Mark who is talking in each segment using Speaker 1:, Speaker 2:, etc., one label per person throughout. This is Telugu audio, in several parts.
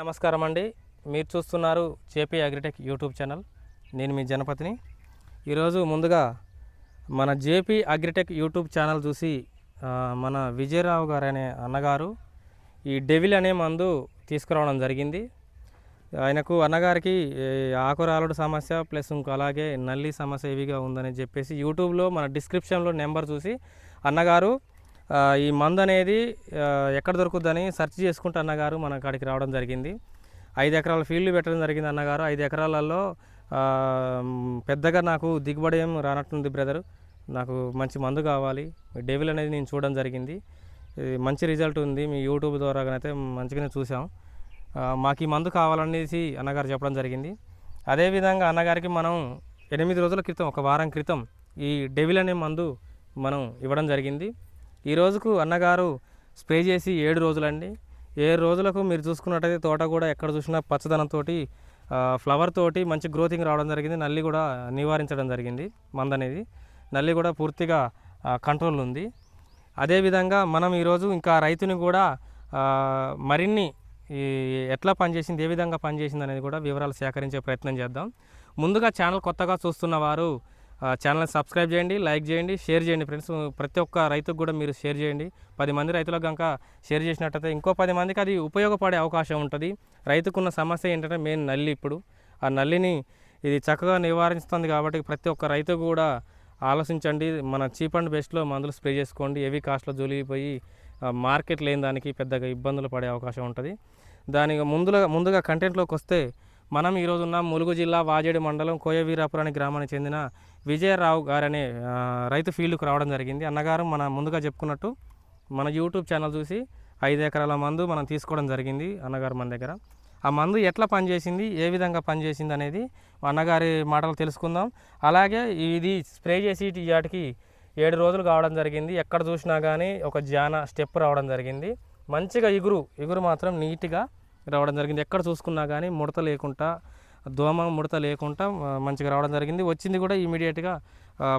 Speaker 1: నమస్కారం అండి మీరు చూస్తున్నారు జేపీ అగ్రిటెక్ యూట్యూబ్ ఛానల్. నేను మీ జనపతిని. ఈరోజు ముందుగా మన జేపీ అగ్రిటెక్ యూట్యూబ్ ఛానల్ చూసి మన విజయరావు గారు అనే అన్నగారు ఈ డెవిల్ అనే మందు తీసుకురావడం జరిగింది. ఆయనకు అన్నగారికి ఆకురాలుడు సమస్య ప్లస్ ఇంకో అలాగే నల్లి సమస్య ఇవిగా ఉందని చెప్పేసి యూట్యూబ్లో మన డిస్క్రిప్షన్లో నెంబర్ చూసి అన్నగారు ఈ మందు అనేది ఎక్కడ దొరుకుద్దని సెర్చ్ చేసుకుంటూ అన్నగారు మన కాడికి రావడం జరిగింది. ఐదు ఎకరాల ఫీల్డ్ పెట్టడం జరిగింది అన్నగారు. ఐదు ఎకరాలలో పెద్దగా నాకు దిగుబడి ఏం రానట్టుంది బ్రదర్. నాకు మంచి మందు కావాలి. డెవిల్ అనేది నేను చూడడం జరిగింది. మంచి రిజల్ట్ ఉంది. మీ యూట్యూబ్ ద్వారా అయితే మంచిగానే చూసాం మాకు ఈ మందు కావాలనేసి అన్నగారు చెప్పడం జరిగింది. అదేవిధంగా అన్నగారికి మనం ఎనిమిది రోజుల క్రితం ఒక వారం క్రితం ఈ డెవిల్ అనే మందు మనం ఇవ్వడం జరిగింది. ఈ రోజుకు అన్నగారు స్ప్రే చేసి ఏడు రోజులండి. ఏడు రోజులకు మీరు చూసుకున్నట్టయితే తోట కూడా ఎక్కడ చూసినా పచ్చదనంతో ఫ్లవర్ తోటి మంచి గ్రోతింగ్ రావడం జరిగింది. నల్లి కూడా నివారించడం జరిగింది మంద అనేది. నల్లి కూడా పూర్తిగా కంట్రోల్ ఉంది. అదేవిధంగా మనం ఈరోజు ఇంకా రైతుని కూడా మరిన్ని ఈ ఎట్లా పనిచేసింది ఏ విధంగా పనిచేసింది అనేది కూడా వివరాలు సేకరించే ప్రయత్నం చేద్దాం. ముందుగా ఛానల్ కొత్తగా చూస్తున్న వారు ఛానల్ని సబ్స్క్రైబ్ చేయండి లైక్ చేయండి షేర్ చేయండి ఫ్రెండ్స్. ప్రతి ఒక్క రైతుకు కూడా మీరు షేర్ చేయండి. పది మంది రైతులకు కనుక షేర్ చేసినట్టయితే ఇంకో పది మందికి అది ఉపయోగపడే అవకాశం ఉంటుంది. రైతుకున్న సమస్య ఏంటంటే మెయిన్ నల్లి ఇప్పుడు. ఆ నల్లిని ఇది చక్కగా నివారిస్తుంది కాబట్టి ప్రతి ఒక్క రైతు కూడా ఆలోచించండి. మన చీప్ అండ్ బెస్ట్లో మందులు స్ప్రే చేసుకోండి. హెవీ కాస్ట్లో జోలిపోయి మార్కెట్ లేని దానికి పెద్దగా ఇబ్బందులు పడే అవకాశం ఉంటుంది. దానికి ముందుగా ముందుగా కంటెంట్లోకి వస్తే మనం ఈరోజు ఉన్న ములుగు జిల్లా వాజేడు మండలం కోయవీరాపురాని గ్రామానికి చెందిన విజయరావు గారనే రైతు ఫీల్డ్కు రావడం జరిగింది. అన్నగారు మన ముందుగా చెప్పుకున్నట్టు మన యూట్యూబ్ ఛానల్ చూసి ఐదు ఎకరాల మందు మనం తీసుకోవడం జరిగింది అన్నగారు మన దగ్గర. ఆ మందు ఎట్లా పనిచేసింది ఏ విధంగా పనిచేసింది అనేది అన్నగారి మాటలు తెలుసుకుందాం. అలాగే ఇది స్ప్రే చేసి ఈ వాటికి ఏడు రోజులు కావడం జరిగింది. ఎక్కడ చూసినా కానీ ఒక జాన స్టెప్ రావడం జరిగింది. మంచిగా ఇగురు ఇగురు మాత్రం నీట్గా రావడం జరిగింది. ఎక్కడ చూసుకున్నా కానీ ముడత లేకుండా దోమ ముడత లేకుండా మంచిగా రావడం జరిగింది. వచ్చింది కూడా ఇమీడియట్గా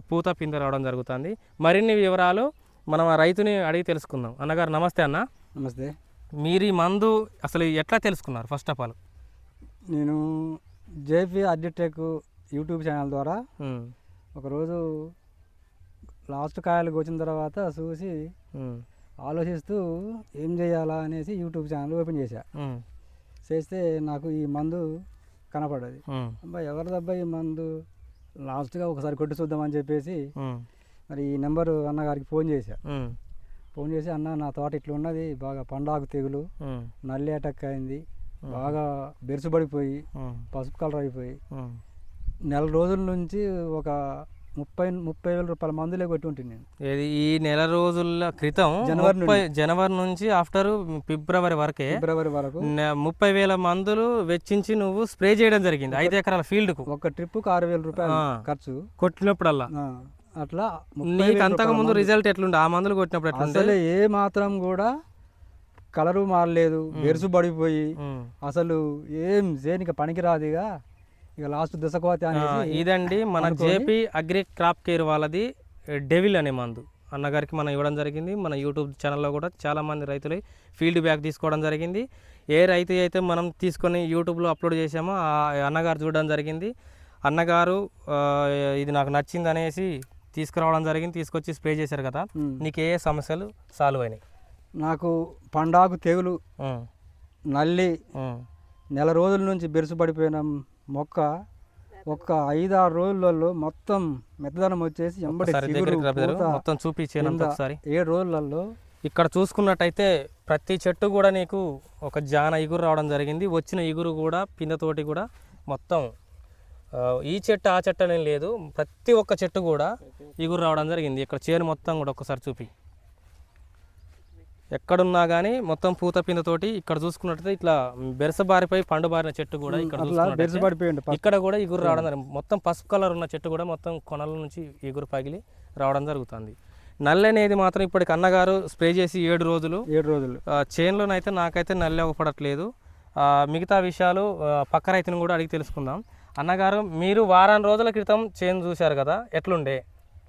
Speaker 1: పూత పింద రావడం జరుగుతుంది. మరిన్ని వివరాలు మనం ఆ రైతుని అడిగి తెలుసుకుందాం. అన్నగారు నమస్తే అన్న.
Speaker 2: నమస్తే.
Speaker 1: మీరు ఈ మందు అసలు ఎట్లా తెలుసుకున్నారు? ఫస్ట్ ఆఫ్ ఆల్
Speaker 2: నేను జేపీ అడ్డిటెక్ యూట్యూబ్ ఛానల్ ద్వారా ఒకరోజు లాస్ట్ కాయలకు వచ్చిన తర్వాత చూసి ఆలోచిస్తూ ఏం చేయాలా అనేసి యూట్యూబ్ ఛానల్ ఓపెన్ చేశా. చేస్తే నాకు ఈ మందు కనపడ్డది అబ్బా ఎవరిదబ్బా ఈ మందు? లాస్ట్గా ఒకసారి కొట్టి చూద్దామని చెప్పేసి మరి ఈ నెంబరు అన్నగారికి ఫోన్ చేశా. ఫోన్ చేసి అన్న నా తోట ఇట్లా ఉన్నది బాగా పండాకు తెగులు నల్లి అటాక్ అయింది బాగా బెరుసుబడిపోయి పసుపు కలర్ అయిపోయి నెల రోజుల నుంచి ఒక ముప్పై ముప్పై వేల రూపాయల మందులే కొట్టి ఉంటుంది నేను.
Speaker 1: ఇది ఈ నెల రోజుల క్రితం
Speaker 2: జనవరి
Speaker 1: ముప్పై జనవరి నుంచి ఆఫ్టర్ ఫిబ్రవరి వరకే
Speaker 2: ఫిబ్రవరి వరకు.
Speaker 1: ముప్పై వేల మందులు వెచ్చించి నువ్వు స్ప్రే చేయడం జరిగింది ఐదు ఎకరాల ఫీల్డ్కు.
Speaker 2: ఒక ట్రిప్కి ఆరు వేల రూపాయలు. ఖర్చు.
Speaker 1: కొట్టినప్పుడల్లా.
Speaker 2: అట్లా
Speaker 1: నీకు అంతకు ముందు. రిజల్ట్ ఎట్లుండే? ఆ మందులు కొట్టినప్పుడు
Speaker 2: అసలు ఏ మాత్రం కూడా కలరు మారలేదు. బెరుసు పడిపోయి. అసలు ఏం దేనికి పనికిరాదిగా ఇక లాస్ట్ దశకోతి
Speaker 1: ఆ,
Speaker 2: అనేసి
Speaker 1: ఇదండి మన జేపీ అగ్రి క్రాప్ కేర్ వాళ్ళది డెవిల్ అనే మందు. అన్నగారికి మనం ఇవ్వడం జరిగింది. మన యూట్యూబ్ ఛానల్లో కూడా చాలా మంది రైతులు ఫీల్డ్ బ్యాక్ తీసుకోవడం జరిగింది. ఏ రైతు అయితే మనం తీసుకొని యూట్యూబ్లో అప్లోడ్ చేసామో ఆ అన్నగారు చూడడం జరిగింది. అన్నగారు ఇది నాకు నచ్చింది అనేసి తీసుకురావడం జరిగింది. తీసుకొచ్చి స్ప్రే చేశారు కదా. నీకు ఏ సమస్యలు సాల్వ్ అయినాయి?
Speaker 2: నాకు పండాకు తెగులు నల్లి నెల రోజుల నుంచి బెరుసు పడిపోయిన. మొక్క ఒక్క ఐదారు రోజులలో మొత్తం మెత్తదనం వచ్చేసి ఎంబడి
Speaker 1: ఒకసారి మొత్తం చూపించాను
Speaker 2: కింద
Speaker 1: ఒకసారి.
Speaker 2: ఏడు రోజులలో
Speaker 1: ఇక్కడ చూసుకున్నట్టయితే ప్రతి చెట్టు కూడా నీకు ఒక జాన ఇగురు రావడం జరిగింది. వచ్చిన ఇగురు కూడా పిందతోటి కూడా మొత్తం ఈ చెట్టు ఆ చెట్టు అనేది లేదు. ప్రతి ఒక్క చెట్టు కూడా ఇగురు రావడం జరిగింది. ఇక్కడ చేను మొత్తం కూడా ఒక్కసారి చూపి. ఎక్కడున్నా కానీ మొత్తం పూత పిందతోటి ఇక్కడ చూసుకున్నట్టయితే ఇట్లా బెరసబారిపోయి పండు బారిన చెట్టు కూడా ఇక్కడ
Speaker 2: అట్లా
Speaker 1: చూసుకున్నట్టయితే
Speaker 2: బెరుసు పడిపోయింది
Speaker 1: ఇక్కడ కూడా ఇగురు రావడం జరిగింది మొత్తం పసుపు కలర్ ఉన్న చెట్టు కూడా మొత్తం కొనల నుంచి ఇగురు పగిలి రావడం జరుగుతుంది. నల్లి అనేది మాత్రం ఇప్పటికి అన్నగారు స్ప్రే చేసి ఏడు రోజులు
Speaker 2: ఏడు రోజులు.
Speaker 1: చేనులోనైతే నాకైతే నల్లి అవ్వపడట్లేదు. ఆ, మిగతా విషయాలు పక్క రైతుని కూడా అడిగి తెలుసుకుందాం. అన్నగారు మీరు వారం రోజుల క్రితం చేను చూశారు కదా ఎట్లుండే?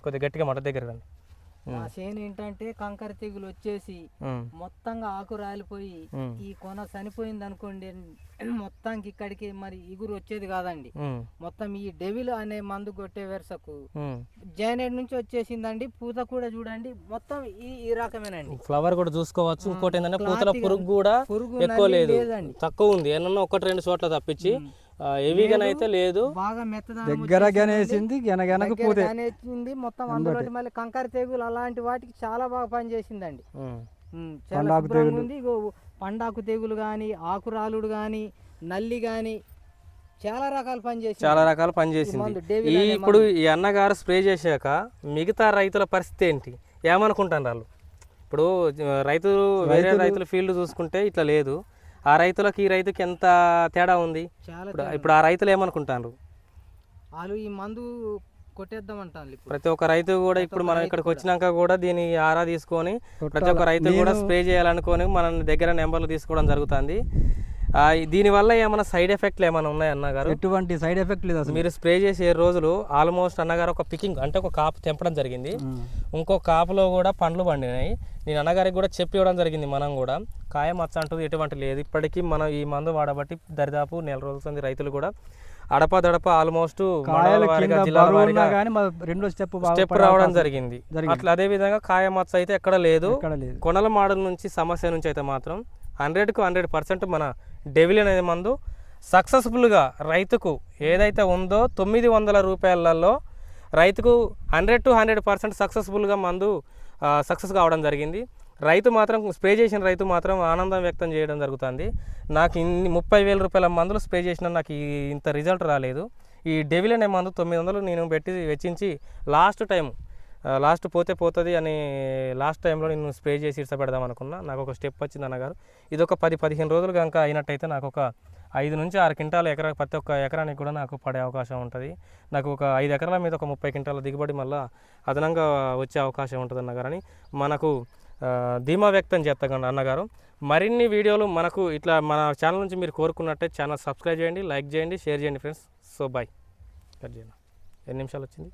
Speaker 1: కొద్దిగా గట్టిగా మాట దగ్గర రండి.
Speaker 3: మా చేను ఏంటంటే కంకర తెగులు వచ్చేసి మొత్తంగా ఆకు రాలిపోయి ఈ కొన చనిపోయింది అనుకోండి మొత్తానికి ఇక్కడికి మరి ఇగురు వచ్చేది కాదండి. మొత్తం ఈ డెవిల్ అనే మందు కొట్టే వెరసకు. జైనెడ్ నుంచి వచ్చేసిందండి. పూత కూడా చూడండి మొత్తం ఈ ఈ రకమేనండి.
Speaker 1: ఫ్లవర్ కూడా చూసుకోవచ్చు. ఇంకోటి ఏంటంటే పూతల పురుగు కూడా
Speaker 3: పురుగు
Speaker 1: ఎక్కువ లేదు.
Speaker 3: లేదండి.
Speaker 1: తక్కువ ఉంది. ఏమన్నా ఒకటి రెండు చోట్ల తప్పించి
Speaker 3: ఉమ్.
Speaker 1: హెవీగానైతే లేదు.
Speaker 3: బాగా మెత్తదనం
Speaker 2: దగ్గర. గనేసింది గనగనక
Speaker 3: దగ్గర
Speaker 2: పూతే
Speaker 3: మొత్తం అందులో మళ్ళీ కంకర తెగులు అలాంటి వాటికి చాలా బాగా పనిచేసిందండి.
Speaker 1: ఉమ్,
Speaker 3: ఉమ్, చాలా
Speaker 2: పండాకు
Speaker 3: శుభ్రంగా
Speaker 2: తెగులు.
Speaker 3: ఉంది. ఇగో పండాకు తెగులు కానీ ఆకురాలుడు కానీ నల్లి కానీ చాలా రకాల పని చేసింది
Speaker 1: చాలా రకాల పని చేసింది
Speaker 3: మందు,
Speaker 1: ఈ
Speaker 3: అనే
Speaker 1: ఇప్పుడు ఈ అన్నగారు స్ప్రే చేశాక మిగతా రైతుల పరిస్థితి ఏంటి? ఏమనుకుంటారు వాళ్ళు? ఇప్పుడు ఆ, రైతులు వేరే రైతుల ఫీల్డ్ చూసుకుంటే ఇట్లా లేదు. ఆ రైతులకి ఈ రైతుకి ఎంత తేడా ఉంది? ఇప్పుడు ఇప్పుడు ఆ రైతులు ఏమనుకుంటారు
Speaker 3: వాళ్ళు ఈ మందు కొట్టేద్దాం అంటాను
Speaker 1: ప్రతి ఒక్క రైతు కూడా ఇప్పుడు మనం ఇక్కడికి వచ్చినాక కూడా దీని ఆరా తీసుకొని ప్రతి ఒక్క. రైతు కూడా స్ప్రే చేయాలనుకొని మన దగ్గర నెంబర్లు తీసుకోవడం జరుగుతుంది. దీనివల్ల ఏమైనా సైడ్ ఎఫెక్ట్లు ఏమైనా ఉన్నాయి అన్నగారు?
Speaker 2: ఎటువంటి సైడ్ ఎఫెక్ట్ లేదు అసలు.
Speaker 1: మీరు స్ప్రే చేసే రోజులు ఆల్మోస్ట్ అన్నగారు ఒక పికింగ్ అంటే ఒక కాపు తెంపడం జరిగింది. ఇంకో కాపులో కూడా పండ్లు పండినాయి. నేను అన్నగారికి కూడా చెప్పి ఇవ్వడం జరిగింది మనం కూడా. కాయ మచ్చ అంటుంది ఎటువంటి లేదు. ఇప్పటికీ మనం ఈ మందు వాడబట్టి దరిదాపు నెల రోజుల రైతులు కూడా అడప దడప ఆల్మోస్ట్
Speaker 2: రెండో స్టెప్
Speaker 1: స్టెప్ రావడం జరిగింది. అట్లా అదే విధంగా కాయ మచ్చ అయితే ఎక్కడ లేదు. కొనల మోడల్ నుంచి సమస్య నుంచి అయితే మాత్రం హండ్రెడ్కు హండ్రెడ్ పర్సెంట్ మన డెవిల్ అనే మందు సక్సెస్ఫుల్గా రైతుకు ఏదైతే ఉందో తొమ్మిది వందల రూపాయలలో రైతుకు హండ్రెడ్ టు హండ్రెడ్ పర్సెంట్ సక్సెస్ఫుల్గా మందు సక్సెస్ కావడం జరిగింది. రైతు మాత్రం స్ప్రే చేసిన రైతు మాత్రం ఆనందం వ్యక్తం చేయడం జరుగుతుంది. నాకు ఇన్ని ముప్పై వేల రూపాయల మందులు స్ప్రే చేసిన నాకు ఇంత రిజల్ట్ రాలేదు. ఈ డెవిల్ అనే మందు తొమ్మిది వందలు నేను పెట్టి వెచ్చించి లాస్ట్ టైం లాస్ట్ పోతే పోతుంది అని లాస్ట్ టైంలో నేను స్ప్రే చేసి ఇడ్సపెడదాం అనుకున్నా. నాకు ఒక స్టెప్ వచ్చింది అన్నగారు. ఇది ఒక పది పదిహేను రోజులు కనుక అయినట్టయితే నాకు ఒక ఐదు నుంచి ఆరు క్వింటాల ఎకరా ప్రతి ఒక్క ఎకరానికి కూడా నాకు పడే అవకాశం ఉంటుంది. నాకు ఒక ఐదు ఎకరాల మీద ఒక ముప్పై క్వింటాల దిగుబడి మళ్ళీ అదనంగా వచ్చే అవకాశం ఉంటుంది అన్నగారని మనకు ధీమా వ్యక్తం చేస్తాను అన్నగారు. మరిన్ని వీడియోలు మనకు ఇట్లా మన ఛానల్ నుంచి మీరు కోరుకున్నట్టే ఛానల్ సబ్స్క్రైబ్ చేయండి లైక్ చేయండి షేర్ చేయండి ఫ్రెండ్స్. So bye. కట్ చేయండి. ఎన్ని నిమిషాలు వచ్చింది?